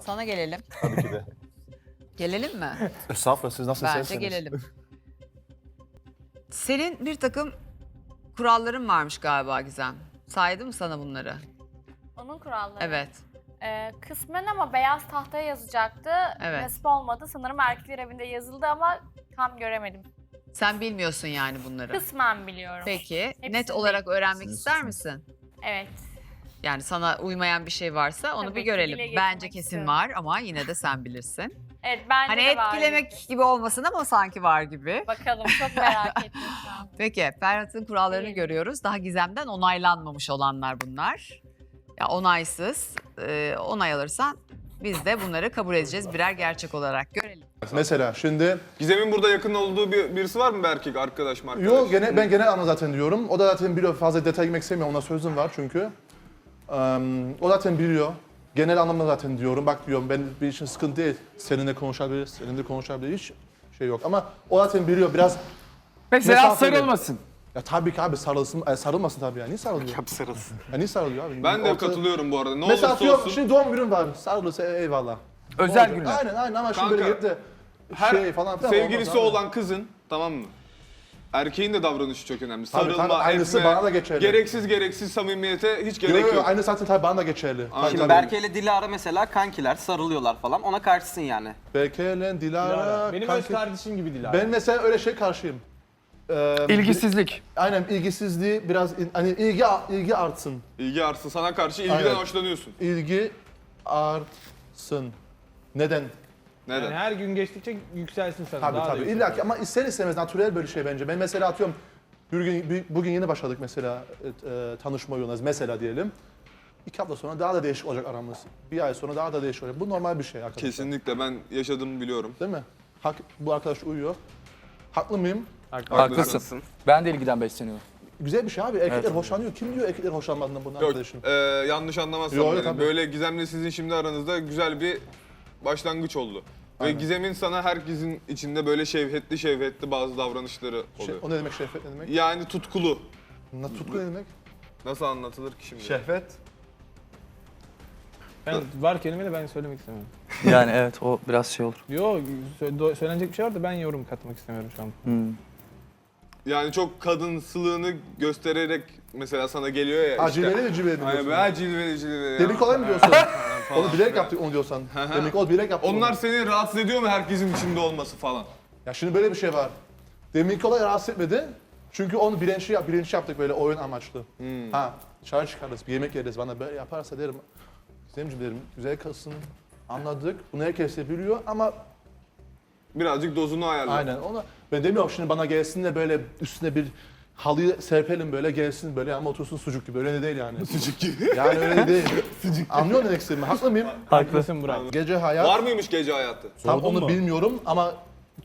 Sana gelelim. Tabii ki de. Gelelim mi? Estağfurullah siz nasıl Bence isterseniz. gelelim. Senin bir takım kuralların varmış galiba Gizem. Saydı mı sana bunları? Onun kuralları. Evet. Ee, kısmen ama beyaz tahtaya yazacaktı. Evet. Nasip olmadı. Sanırım erkekler evinde yazıldı ama tam göremedim. Sen bilmiyorsun yani bunları. Kısmen biliyorum. Peki Hepsini net olarak öğrenmek ister misin? Evet. Yani sana uymayan bir şey varsa onu Tabii bir ki görelim. getirmek Bence kesin istiyorum. var ama yine de sen bilirsin. Evet bence hani de var. etkilemek gibi olmasın ama sanki var gibi. Bakalım çok merak ettim şu an. Peki Ferhat'ın kurallarını İyi. görüyoruz. Daha Gizem'den onaylanmamış olanlar bunlar. Ya onaysız. e, onay alırsan biz de bunları kabul edeceğiz birer gerçek olarak. Görelim. Mesela şimdi Gizem'in burada yakın olduğu bir, birisi var mı bir erkek arkadaş mı arkadaş? Yok gene, ben genel anı zaten diyorum. O da zaten biliyor. Fazla detay girmek istemiyorum. Ona sözüm var çünkü. Eee, o zaten biliyor. Genel anlamda zaten diyorum. Bak diyorum ben bir için sıkıntı değil. Seninle konuşabiliriz, seninle konuşabiliriz. Hiç şey yok. Ama o zaten biliyor biraz. Mesela Mesafeli. sarılmasın. Ya tabii ki abi sarılsın, e, sarılmasın tabii ya. Niye sarılıyor? Yap sarılsın. Ya niye sarılıyor abi? Ben de Ortada- katılıyorum bu arada. Ne Mesela olursa atıyorum olsun. şimdi doğum günüm var. Sarılırsa e- eyvallah. Özel Olacak. günler. Aynen aynen ama şimdi Kanka, böyle gelip de her şey falan filan Sevgilisi abi. olan kızın tamam mı? Erkeğin de davranışı çok önemli. Tabii, Sarılma, tabii, aynısı etme, bana da geçerli. Gereksiz gereksiz samimiyete hiç gerek yo, yok. aynı zaten tabii bana da geçerli. Aynen. Şimdi tabii. Berke ile Dilara mesela kankiler, sarılıyorlar falan. Ona karşısın yani. Berke ile Dilara. Benim kanki- öz kardeşim gibi Dilara. Ben mesela öyle şey karşıyım. Ee, İlgisizlik. Aynen ilgisizliği biraz hani ilgi ilgi artsın. İlgi artsın. Sana karşı ilgiden Aynen. hoşlanıyorsun. İlgi artsın. Neden? Neden? Yani her gün geçtikçe yükselsin sana. Tabii daha da tabii. İlla ki ama ister istemez natürel böyle şey bence. Ben mesela atıyorum bugün, bugün yeni başladık mesela e, e, tanışma yoluna mesela diyelim. İki hafta sonra daha da değişik olacak aramız. Bir ay sonra daha da değişik olacak. Bu normal bir şey arkadaşlar. Kesinlikle ben yaşadığımı biliyorum. Değil mi? Hak, bu arkadaş uyuyor. Haklı mıyım? Haklısın. Ben de ilgiden besleniyorum. Güzel bir şey abi. Erkekler hoşlanıyor. Kim diyor erkekler hoşlanmadığından bundan Yok, arkadaşım? e, yanlış anlamazsam Yo, yo, beni. tabii. Böyle Gizem'le sizin şimdi aranızda güzel bir başlangıç oldu. Ve Gizem'in sana herkesin içinde böyle şevhetli şevhetli bazı davranışları Şey, oluyor. o ne demek şehvet ne demek? Yani tutkulu. Na, tutku ne demek? Nasıl anlatılır ki şimdi? Şehvet. Ben var kelime de ben söylemek istemiyorum. Yani evet o biraz şey olur. Yo sö- do- söylenecek bir şey var da ben yorum katmak istemiyorum şu an. Hmm. Yani çok kadınsılığını göstererek mesela sana geliyor ya işte. Acileli mi cilveli mi Aynen diyorsun? ben cilveli cilveli. Demin kolay mı diyorsun? Falan onu bilerek yaptık onu diyorsan. hı. Demin ol bilerek yaptık Onlar onu. seni rahatsız ediyor mu herkesin içinde olması falan? Ya şimdi böyle bir şey var. Demin kolay rahatsız etmedi. Çünkü onu bilinçli, yap, bilinçli yaptık böyle oyun amaçlı. Hmm. Ha dışarı çıkarız, bir yemek yeriz. Bana böyle yaparsa derim. Zemcim derim, güzel kalsın. Anladık. Bunu herkes de biliyor ama Birazcık dozunu ayarla. aynen ona ben demiyorum şimdi bana gelsin de böyle üstüne bir halıyı serpelim böyle gelsin böyle ama otursun sucuk gibi öyle de değil yani. sucuk gibi. Yani öyle de değil. Anlıyor musun demek istediğimi? Haklı mıyım? Haklısın Burak. Gece hayat. Var mıymış gece hayatı? Tam Sordun onu mu? bilmiyorum ama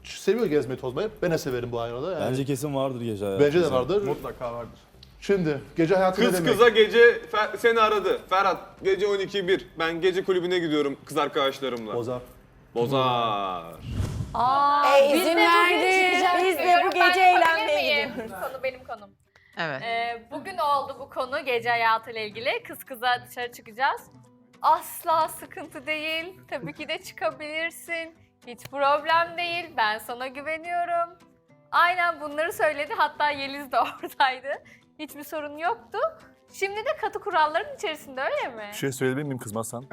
seviyor gezmeyi tozmayı. Ben de severim bu arada. Yani. Bence kesin vardır gece hayatı. Bence de vardır. Mutlaka vardır. Şimdi gece hayatı ne Kız demek? kıza gece Fer- seni aradı. Ferhat gece 12.1 ben gece kulübüne gidiyorum kız arkadaşlarımla. Bozar. Bozar. Aa, E, biz izin de verdi. bugün çıkacağız Biz de bu gece yapabilir gidiyoruz. Konu benim konum. Evet. Ee, bugün oldu bu konu gece hayatıyla ilgili. Kız kıza dışarı çıkacağız. Asla sıkıntı değil. Tabii ki de çıkabilirsin. Hiç problem değil. Ben sana güveniyorum. Aynen bunları söyledi. Hatta Yeliz de oradaydı. Hiçbir sorun yoktu. Şimdi de katı kuralların içerisinde öyle mi? Bir şey söyleyebilir miyim kızmazsan?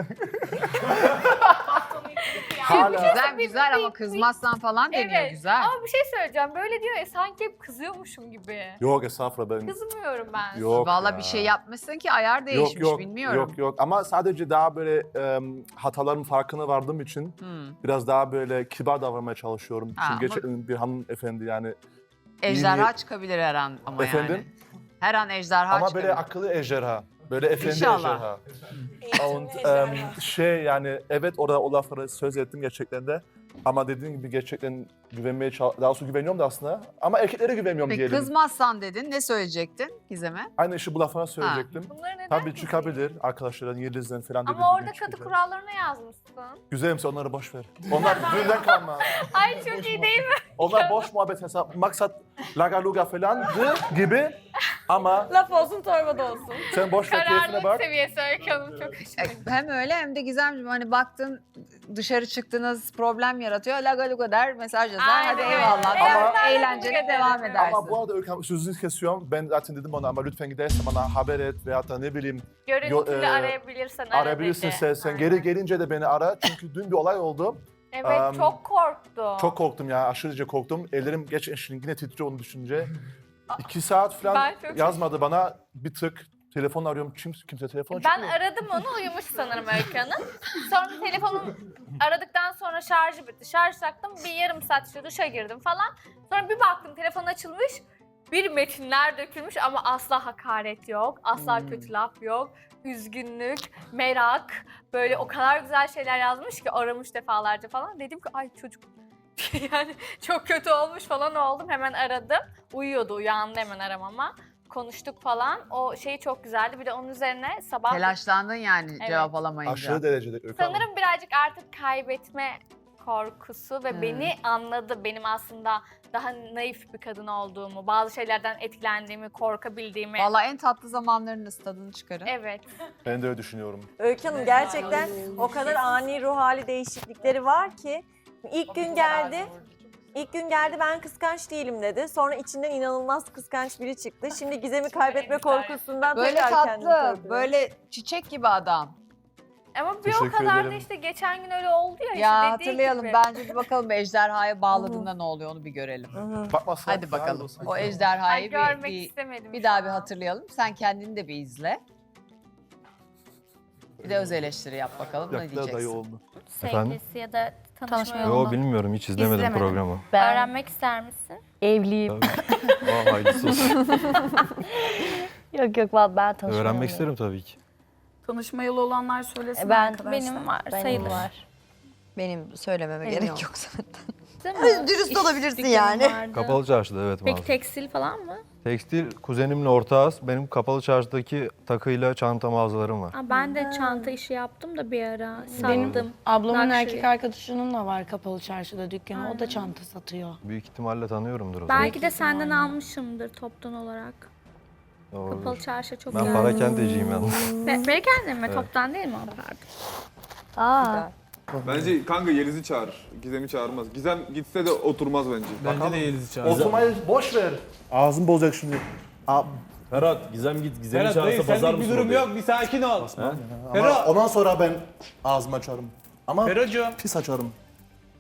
Güzel güzel ama kızmazsan falan deniyor Evet. güzel. Ama bir şey söyleyeceğim. Böyle diyor ya sanki hep kızıyormuşum gibi. Yok estağfurullah ben. Kızmıyorum ben. Yok Valla ya. bir şey yapmışsın ki ayar değişmiş yok, yok, bilmiyorum. Yok yok ama sadece daha böyle em, hataların farkına vardığım için Hmm. biraz daha böyle kibar davranmaya çalışıyorum. Ha, Çünkü ama- gerçekten bir hanımefendi yani. Ejderha İyi- çıkabilir her an ama Efendim? yani. Her an ejderha ama çıkabilir. böyle akıllı ejderha. Böyle efendi İnşallah. ejderha. Und, em, şey yani evet orada o lafları söz ettim gerçekten de. Ama dediğim gibi gerçekten güvenmeye çal- daha doğrusu güveniyorum da aslında. Ama erkeklere güvenmiyorum Peki diyelim. kızmazsan dedin ne söyleyecektin Gizem'e? Aynı işi bu lafına söyleyecektim. Bunları neden Tabii kızıyor? çıkabilir arkadaşlardan, Yeliz'den falan dedi. Ama orada katı çıkacağız. kurallarına yazmışsın. Güzelimse onları boş ver. Onlar dünden kalma. Ay çok iyi değil mi? Onlar boş muhabbet hesap. Maksat laga luga falandı gibi. Ama Laf olsun torba olsun. sen boş ver keyfine Kararlılık bak. seviyesi Öykü Hanım çok E, Hem öyle hem de Gizemciğim hani baktın dışarı çıktınız problem yaratıyor. Laga luga der mesaj yazar. Aynen, Hadi evet. eyvallah. Ama- Ama eğlencene devam edersin. Ama bu arada Öykü Hanım sözünüzü kesiyorum. Ben zaten dedim ona ama lütfen gidersen bana haber et veya da ne bileyim Görüntülü Yo- e, arayabilirsen ara arayabilirsin dedi. sen. Sen Aynen. geri gelince de beni ara. Çünkü dün bir olay oldu. Evet Am, çok korktum. Çok korktum ya aşırıca korktum. Ellerim geç şimdi yine titriyor onu düşünce. İki saat falan Ben çok- yazmadı bana. Bir tık telefon arıyorum. Kimse, kimse telefon Ben aradım onu uyumuş sanırım Öykü Hanım. Sonra telefonum aradıktan sonra şarjı bitti. Şarj taktım bir yarım saat işte duşa girdim falan. Sonra bir baktım telefon açılmış. Bir metinler dökülmüş ama asla hakaret yok. Asla kötü laf yok. Üzgünlük, merak. Böyle o kadar güzel şeyler yazmış ki aramış defalarca falan. Dedim ki ay çocuk yani çok kötü olmuş falan oldum. Hemen aradım. Uyuyordu uyandı hemen aramama. Konuştuk falan. O şey çok güzeldi. Bir de onun üzerine sabah Telaşlandın yani Evet. cevap alamayınca. Aşırı derecede Öykü Hanım. Sanırım birazcık artık kaybetme korkusu ve Hmm. beni anladı. Benim aslında daha naif bir kadın olduğumu, bazı şeylerden etkilendiğimi, korkabildiğimi. Valla en tatlı zamanlarınız tadını çıkarın. Evet. Ben de öyle düşünüyorum. Öykü Hanım gerçekten o kadar ani ruh hali değişiklikleri var ki ilk gün geldi. İlk gün geldi ben kıskanç değilim dedi. Sonra içinden inanılmaz kıskanç biri çıktı. Şimdi Gizem'i kaybetme korkusundan Böyle tekrar kendini tatlı, böyle çiçek gibi adam. Ama bir o Teşekkür kadar da ederim. işte geçen gün öyle oldu ya. Ya işte dediği hatırlayalım gibi. bence bir bakalım ejderhaya bağladığında ne oluyor onu bir görelim. Hı hı. Bakmazsan Hadi bakalım. O Ay, ejderhayı bir, görmek bir, istemedim bir şu daha bir an. hatırlayalım. Sen kendini de bir izle. Bir de öz eleştiri yap bakalım ne dayı diyeceksin. oldu. Sevgilisi ya da tanışma Tanışma yolunu Yo bilmiyorum hiç izlemedim İzlemedim. programı. Ben öğrenmek ister misin? evliyim. Tabii. Aa, hayırlısı olsun. yok yok vallahi ben tanışmıyorum. Öğrenmek isterim tabii ki. Tanışma yolu olanlar söylesin E, Ben Benim var, Benim sayılır. var. Benim söylememe Benim gerek yok. yok zaten. Değil mi? Dürüst İş olabilirsin dükkanı yani. vardı. Kapalı çarşıda evet Peki mağaza. tekstil falan mı? Tekstil kuzenimle ortağız. Benim kapalı çarşıdaki takıyla çanta mağazalarım var. Aa, ben de çanta işi yaptım da bir ara. Benim- Sattım. Ablamın Luxury. erkek arkadaşının da var kapalı çarşıda dükkanı. O da çanta satıyor. Büyük ihtimalle tanıyorumdur o zaman. Belki de senden almışımdır toptan olarak. Doğrudur. Kapalı çarşı çok Ben iyi. parakendeciyim yalnız. Be beni kendim mi? Evet. Toptan değil mi pardon? Aa. Bence kanka Yeliz'i çağır. Gizem'i çağırmaz. Gizem gitse de oturmaz bence. Bence de Yeliz'i çağır. Oturmayı boş ver. Ağzım bozacak şimdi. Abi, Ferhat, Gizem git. Gizem'i Ferhat çağırsa dayı pazar senlik bir mısın durum oraya? yok bir sakin ol. ama Ferhat. ondan sonra ben ağzımı açarım. Ama Ferocu, pis açarım.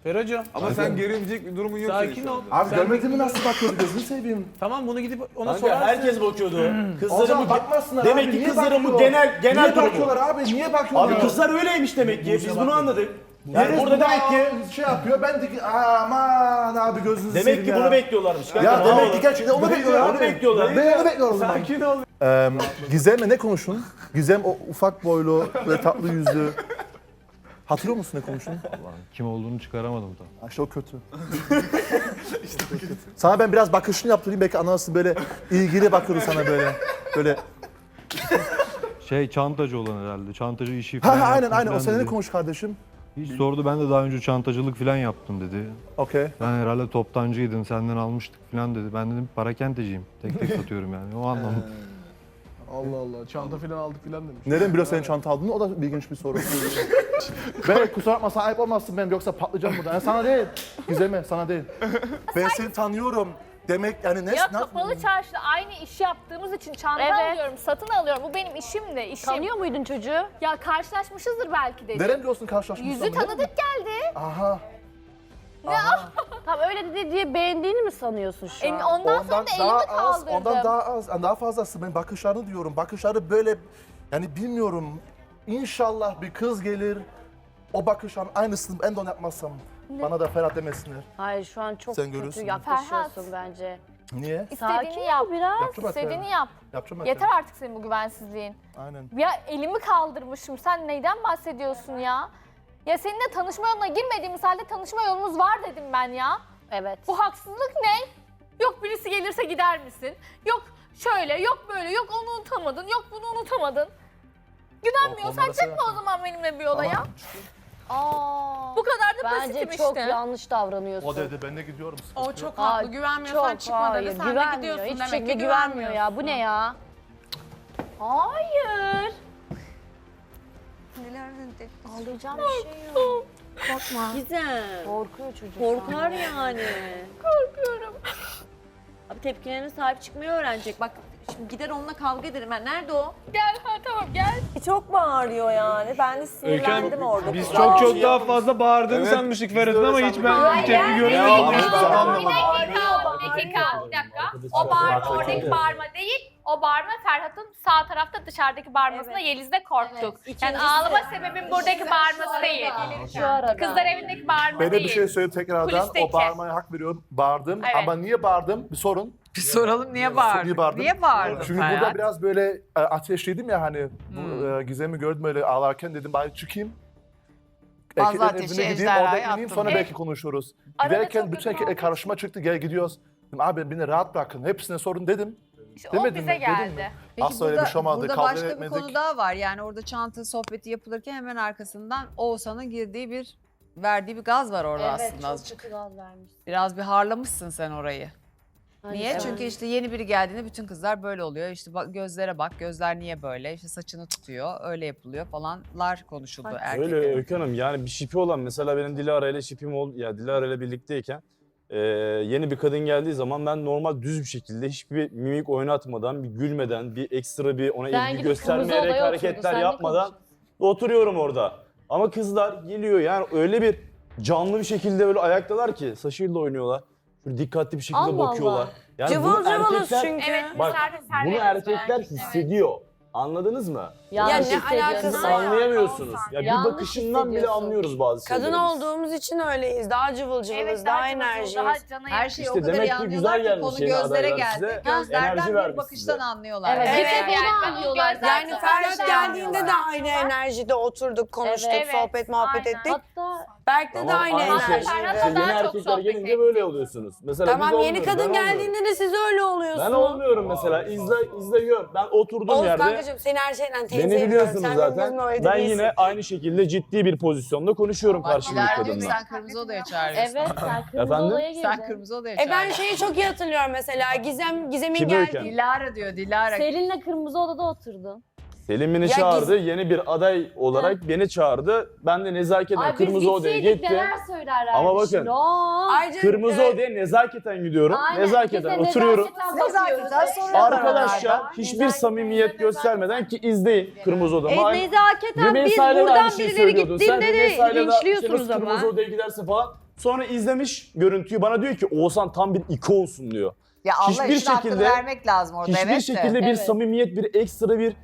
Ferocu. Ama sen gerilmeyecek bir durumun yok senin Sakin şu ol. anda. Abi görmedin mi nasıl bakıyordu gözünü seveyim. Tamam bunu gidip ona Kanka sorarsın. herkes bakıyordu. O Kızların zaman bu... bakmasınlar Demek abi. ki niye kızların bu genel genel niye durumu. bakıyorlar abi? Niye bakıyorlar? Abi kızlar öyleymiş demek ki. Biz bunu anladık. Yani Yeliz burada demek ki şey yapıyor. Ben de ki aman abi gözünüzü demek seveyim ki bunu bekliyorlarmış. Kanka, Ya ne demek olur. ki gerçekten onu bekliyorlar Onu abi. bekliyorlar. Ben onu bekliyorum. Sakin ol. Ee, Gizem'le ne konuştun? Gizem o ufak boylu ve tatlı yüzlü. Hatırlıyor musun ne konuştun? Kim olduğunu çıkaramadım da. Ha, İşte o kötü. Sana ben biraz bakışını yaptırayım belki anlarsın böyle ilgili bakıyordu sana böyle. Böyle. Şey çantacı olan herhalde. Çantacı işi Ha ha aynen yaptım aynen o falan dedi. konuş kardeşim. Hiç sordu ben de daha önce çantacılık falan yaptım dedi. Okey. Ben herhalde toptancıydın senden almıştık falan dedi. Ben dedim parakendeciyim. Tek tek satıyorum yani o anlamda. Allah Allah çanta falan aldık falan demiş. Nereden biliyor senin çanta aldığını? O da ilginç bir soru. ben kusura bakma sana ayıp olmasın benim yoksa patlayacağım burada. Yani sana değil. Gizem'e sana değil. Ben seni tanıyorum. Demek yani ne? Ya ne- kapalı çarşıda aynı işi yaptığımız için çanta Evet. alıyorum, satın alıyorum. Bu benim işim de, işim. Tanıyor muydun çocuğu? Ya karşılaşmışızdır belki de. Nereden biliyorsun karşılaşmışsın? Yüzü tanıdık geldi. Aha. Tam öyle dedi diye beğendiğini mi sanıyorsun şu E, an? ondan, sonra da elimi az, kaldırdım. ondan daha az, daha fazlası. Ben bakışlarını diyorum. Bakışları böyle, yani bilmiyorum. İnşallah bir kız gelir, o bakışların aynısını ben de onu yapmazsam. Bana da Ferhat demesinler. Hayır şu an çok Sen kötü yaklaşıyorsun Ferhat. bence. Niye? İstediğini yap. ol biraz. İstediğini yap. Yapacağım Yeter artık senin bu güvensizliğin. Aynen. Ya elimi kaldırmışım. Sen neyden bahsediyorsun ya? Ya seninle tanışma yoluna girmediğimiz halde tanışma yolumuz var dedim ben ya. Evet. Bu haksızlık ne? Yok birisi gelirse gider misin? Yok şöyle, yok böyle, yok onu unutamadın, yok bunu unutamadın. Güvenmiyorsan konulara çıkma o zaman benimle bir olaya. Aa. Bu kadar basitim Bence işte. çok yanlış davranıyorsun. O dedi ben de gidiyorum. O çok Aa, haklı. Güvenmiyorsan Çok çıkma dedi. hayır, Sen de güvenmiyor. gidiyorsun Hiçbir demek şekilde ki güvenmiyor ya. Bu ne ya? Hayır. Ağlayacağım bir şey yok. Korkma. Güzel. Korkuyor çocuk. Korkar yani. Korkuyorum. Abi tepkilerine sahip çıkmayı öğrenecek. Bak şimdi gider onunla kavga ederim ben. Nerede o? Gel ha tamam gel. Çok bağırıyor yani. Ben de sinirlendim orada. Biz çok çok daha fazla bağırdığını Evet. sanmıştık Ferhat'ın ama hiç ben Hayır, tepki göremedim. Bir dakika, bir dakika, bir dakika. O bağırma oradaki bağırma değil. O bağırma Ferhat'ın sağ tarafta dışarıdaki bağırmasına Yeliz'de korktuk. Yani ağlama sebebim buradaki bağırması değil. Şu arada. Kızlar evindeki bağırma Ben de değil. bir şey söyleyeyim tekrardan. Kulisteki. O bağırmaya hak veriyorum. Bağırdım Evet. ama niye bağırdım? Bir sorun. Bir soralım niye bağırdın? Niye bağırdın? Niye bağırdın Çünkü Ferhat? burada biraz böyle e, ateşliydim ya hani bu Hmm. e, Gizem'i gördüm öyle ağlarken dedim bari çıkayım. Fazla Erkeklerin ateşi evine gideyim ejderhaya orada ineyim attın. sonra Evet. belki konuşuruz. Arada Giderken çok bütün kötü oldu. karşıma çıktı gel gidiyoruz. Dedim abi beni rahat bırakın hepsine sorun dedim. İşte Demedim o bize mi? Dedim mi? geldi. Peki Asla öyle burada, bir şey olmadı. burada Kavga başka bir etmedik. konu daha var. Yani orada çanta sohbeti yapılırken hemen arkasından Oğuzhan'ın girdiği bir verdiği bir gaz var orada Evet aslında çok azıcık. kötü gaz vermiş. Biraz bir harlamışsın sen orayı. Hani Niye? sen- Çünkü işte yeni biri geldiğinde bütün kızlar böyle oluyor. İşte bak gözlere bak, gözler niye böyle? İşte saçını tutuyor, öyle yapılıyor falanlar konuşuldu Öyle erkeklerin. Öykü Hanım yani bir şipi olan mesela benim Dilara ile şipim ol ya Dilara ile birlikteyken e, yeni bir kadın geldiği zaman ben normal düz bir şekilde hiçbir mimik oynatmadan bir gülmeden bir ekstra bir ona Sen ilgi gidip göstermeyerek odaya hareketler sen ne yapmadan oturuyorum orada. Ama kızlar geliyor yani öyle bir canlı bir şekilde böyle ayaktalar ki saçıyla oynuyorlar. Şöyle dikkatli bir şekilde Allah bakıyorlar. Allah. Yani Cıvıl bunu cıvılız erkekler- çünkü. Evet, Bak servis. bunu erkekler hissediyor. Anladınız mı? Yanlış Ya ne alakası Siz var? anlayamıyorsunuz. Ya bir Yanlış bakışından bile hissediyorsun. anlıyoruz bazı şeyleri. Kadın biz. olduğumuz için öyleyiz. Daha cıvıl cıvılız, Evet, daha, daha enerjiyiz. Daha cana Her İşte o kadar demek iyi ki güzel anlıyorlar ki gelmiş konu yeni gözlere adaylar geldi. size. Gözlerden Enerji bir vermiş bakıştan size. anlıyorlar. Evet, yani. bir tek yani onu ben anlıyorlar. gözler- Yani Ferhat Zaten geldiğinde de aynı enerjide oturduk, konuştuk, Evet. sohbet, muhabbet Aynen. ettik. Hatta Berk'te de Tamam, aynı aynı şey. enerjiydi. Ferhat İşte daha yeni çok erkekler sohbet gelince ettik. böyle oluyorsunuz. Mesela biz Tamam yeni olmuyoruz, kadın ben olmuyorum. geldiğinde de siz öyle oluyorsunuz. Ben olmuyorum mesela. İzle, izle gör. Ben oturduğum Oğuz yerde kankacığım seni her şeyden tenzih beni biliyorsunuz Sen zaten. benim öyle Ben değilsin. yine aynı şekilde ciddi bir pozisyonda konuşuyorum karşımdaki Dilara diyor ki kadınla. sen kırmızı odaya çağırıyorsun. evet sen kırmızı Efendim? odaya girdin. Sen kırmızı odaya E ben çağırıyorsun. şeyi çok iyi hatırlıyorum mesela. Gizem, Gizem'in Kimi geldiği... Dilara diyor Dilara. Selin'le kırmızı odada oturdun. Selim beni Ya çağırdı. Yeni bir aday olarak beni çağırdı. Ben de nezaketen Ay biz kırmızı odaya gitseydik gittim. neler söylerlerdi Ama bakın, şimdi. Oo. Ayrıca Kırmızı e, odaya nezaketen gidiyorum. Aynen, Nezaketen de oturuyorum. nezaketen bakıyoruz. Arkadaşlar hiçbir samimiyet göstermeden ki izleyin kırmızı odamı. E, nezaketen Rümeysa biz ile de aynı buradan şeyi birileri söylüyordun. Sen gittiğinde de linçliyorsunuz nasıl ama. Kırmızı odaya giderse falan. Sonra izlemiş görüntüyü bana diyor ki Oğuzhan tam bir ikonsun diyor. Ya Allah hiçbir için hakkını şekilde- vermek lazım orada Hiçbir evet de. şekilde bir Evet. samimiyet, bir ekstra bir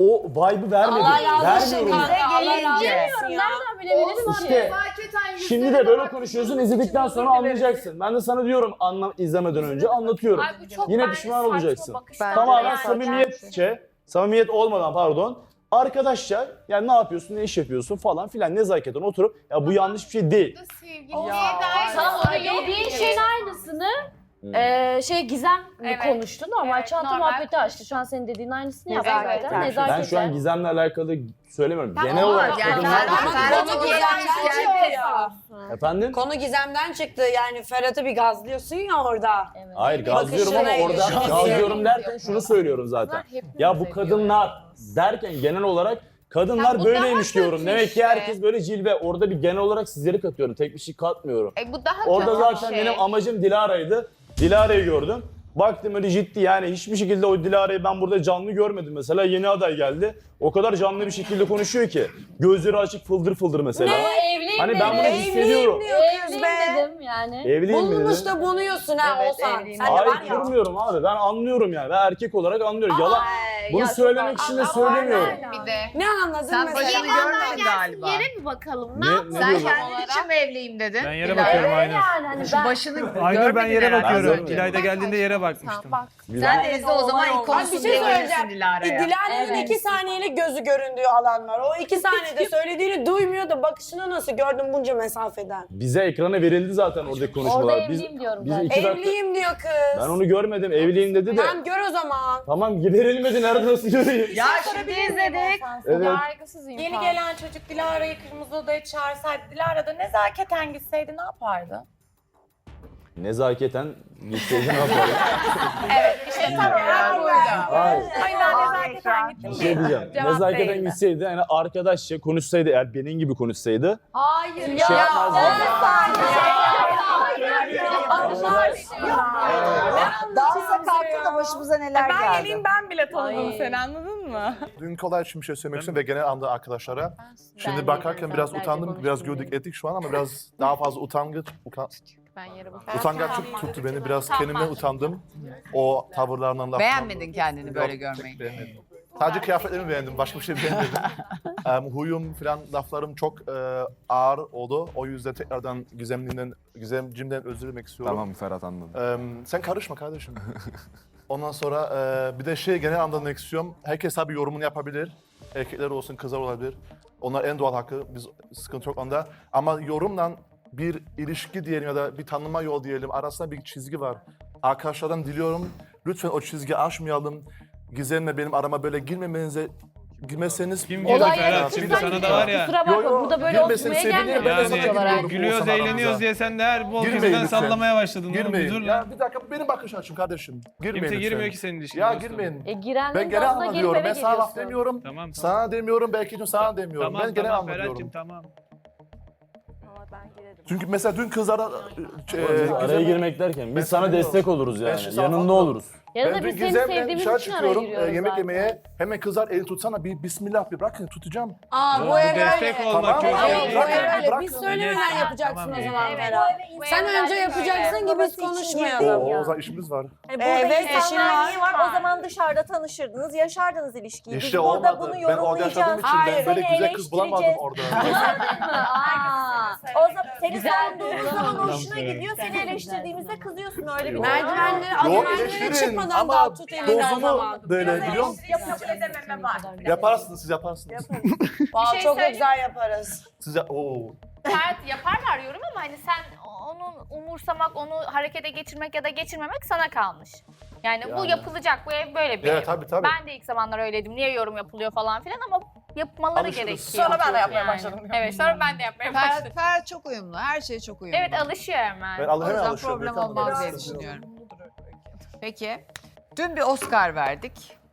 o vibe'ı vermedi. Allah olsun Vermiyorum. razı gelince. ya. Nereden bilebilirim İşte abi? şimdi de böyle konuşuyorsun izledikten sonra anlayacaksın. Ben de sana diyorum anla, izlemeden önce anlatıyorum. Ay bu çok Yine bence pişman saçma olacaksın. bakışlar. Tamamen Yani. samimiyetçe, samimiyet olmadan pardon. Arkadaşlar yani ne yapıyorsun, ne iş yapıyorsun falan filan nezaketen oturup ya bu yanlış bir şey değil. Sen o dediğin şeyin aynısını Eee, şey Gizem Evet. konuştu. Normal Evet, çanta normal muhabbeti açtı. Şu an senin dediğin aynısını yaptı Evet, zaten. evet. Nezaketen. Ben şu an Gizem'le alakalı söylemiyorum. Genel olarak yani kadınlar... Ferhat- Ferhat'ı konu giyen Gizem'den ya. Efendim? Konu Gizem'den çıktı. Yani Ferhat'ı bir gazlıyorsun ya orada. Evet. Hayır gazlıyorum ama Bakışına orada ilişkin. gazlıyorum derken şunu söylüyorum zaten. Ya bu kadınlar derken genel olarak kadınlar Ya bu böyleymiş daha diyorum. kötü Demek ki işte. herkes böyle cilve. Orada bir genel olarak sizleri katıyorum. Tek bir şey katmıyorum. E bu daha Orada kötü zaten şey. benim amacım Dilara'ydı. Dilara'yı gördüm. Baktım öyle ciddi yani hiçbir şekilde o Dilara'yı ben burada canlı görmedim mesela. Yeni aday geldi. O kadar canlı bir şekilde konuşuyor ki. Gözleri açık fıldır fıldır mesela. Ama evliyim Hani ben bunu dedim. hissediyorum. diyor kız Evliyim be. dedim yani. Evliyim mi Bulmuş dedi. da bunuyorsun ha Evet, Oğuzhan. evliyim. Sen de var Hayır ya. durmuyorum abi. Ben anlıyorum yani. Ben erkek olarak anlıyorum. Yalan. Bunu söylemek için de söylemiyorum. Bir de. Ne anladın Sen mesela? başını görmedin galiba. Yere mi bakalım? Ne, ne Sen diyorsun? kendin için mi evliyim dedin? Ben yere bakıyorum Aynur. Yani hani Şu ben başını Aynur ben görmedin yere herhalde. Bakıyorum. İlayda geldiğinde yere bakmıştım. Bak. Sen de izle o zaman ilk konusun Bir şey söyleyeceğim. verirsin Dilara'ya. Dilara'nın Evet. iki saniyelik gözü göründüğü alan var. O iki saniyede söylediğini duymuyor da bakışını nasıl gördün bunca mesafeden? Bize ekrana verildi zaten oradaki orada konuşmalar. Biz, evliyim diyorum biz zaten. iki dakika... Evliyim diyor kız. Ben onu görmedim. Evliyim dedi de. Tamam gör o zaman. Tamam verilmedi. Ben nasıl göreyim? Ya şimdi izledik. Evet. Yargısız infaz. Yeni gelen çocuk Dilara'yı kırmızı odaya çağırsaydı, Dilara da nezaketen gitseydi ne yapardı? Nezaketen gitseydi ne yaparım? İşte tam olarak buydu. Hayır. Ay ben nezaketen gittim. Bir şey diyeceğim. Cevap Nezaketen değildi. gitseydi yani arkadaşça konuşsaydı eğer benim gibi konuşsaydı Hayır bir şey yapmazdı. Dansa kalktı da başımıza neler Ben geleyim ben bile tanıdım seni anladın mı? Dün kolay için bir şey söylemek istiyorum ve genel anda arkadaşlara. Şimdi bakarken biraz utandım, biraz gördük ettik şu an ama biraz daha fazla utangaç, utan, Ben yere bakıyorum. utangaçlık tuttu beni. Biraz kendimden utandım. O tavırlarından, laflarından. Beğenmedin kendini böyle Yok, görmeyi. beğenmedim. Sadece kıyafetlerimi beğendim, başka bir şey beğenmedim. Em, huyum falan laflarım çok e, ağır oldu. O yüzden tekrardan Gizemli'nden, Gizemcim'den özür dilemek istiyorum. Ferhat anladım. Em, sen karışma kardeşim. Ondan sonra e, bir de şey genel anlamak istiyorum. Herkes tabii yorumunu yapabilir. Erkekler olsun, kızlar olabilir. Onlar en doğal hakkı. Biz sıkıntı yok onda. Ama yorumla bir ilişki diyelim ya da bir tanıma yol diyelim arasında bir çizgi var. Arkadaşlardan diliyorum lütfen o çizgiyi aşmayalım. Gizem'le benim arama böyle girmemenize girmeseniz Kim Olay girdi Ferhat? Şimdi sana da var ya. Kusura bakma yo, burada böyle girmesin, sevinirim. gelmedik. Ben de Yani gülüyorum gülüyoruz, eğleniyoruz aranıza. diye sen de her bol Girmeyin lütfen. sallamaya başladın. Oğlum, bir dur Girmeyin. lan. Ya bir dakika benim bakış açım kardeşim. Girmeyin Kimse lütfen. girmiyor ki senin ilişkine. Ya dostum. girmeyin. E girenlerin Ben genel gazına girip eve Ben sana laf geliyorsun. demiyorum. Tamam tamam. Sana demiyorum belki de sana demiyorum. Tamam ben genel tamam anlıyorum. Ferhat'cığım tamam. Çünkü mesela dün kızlara e, Biz araya girmek derken biz sana sana destek oluruz yani. Yanında oluruz. Ya da Ben dün biz seni Gizem'le sevdiğimiz dışarı için araya çıkıyorum e, giriyoruz yemek zaten. yemeye. Hemen kızlar eli tutsana bir bismillah bir bırakın tutacağım. Aa Bu destek olmak Tamam, çok tamam, iyi. bırakın, öyle. Biz söylemeden yapacaksın Tamam, o zaman Evet. Bu Sen önce yapacaksın ki biz konuşmayalım. O, o zaman işimiz var. Hani burada Evet, eşim var. niye var? O zaman dışarıda tanışırdınız, yaşardınız ilişkiyi. İşte Biz burada olmadı. bunu Ben orada yaşadığım yorumlayacağız. için ben böyle Seni güzel kız bulamadım orada. Aa, o zaman seni savunduğumuz zaman hoşuna gidiyor. Seni eleştirdiğimizde kızıyorsun öyle bir Yok. Merdivenleri, Yok eleştirin çıkmadan ama daha tut elini o dozunu zaman. böyle biliyor musun? Yapıp edememe var. Yaparsınız siz yaparsınız. Vallahi şey çok söyleyeyim. güzel yaparız. Siz ya- Oo. Sert yaparlar yorum ama hani sen onu umursamak, onu harekete geçirmek ya da geçirmemek sana kalmış. Yani, bu Yani. yapılacak, bu ev böyle bir Evet ev. tabii tabii. Ben de ilk zamanlar öyleydim. Niye yorum yapılıyor falan filan ama yapmaları Alışırız. gerekiyor. Sonra ben de yapmaya Yani. başladım. Evet sonra ben de yapmaya başladım. Ferhat çok uyumlu. Her şeye çok uyumlu. Evet alışıyor hemen. Ben O al- hemen yüzden alışıyorum. problem olmaz diye düşünüyorum. Peki. Dün bir Oscar verdik.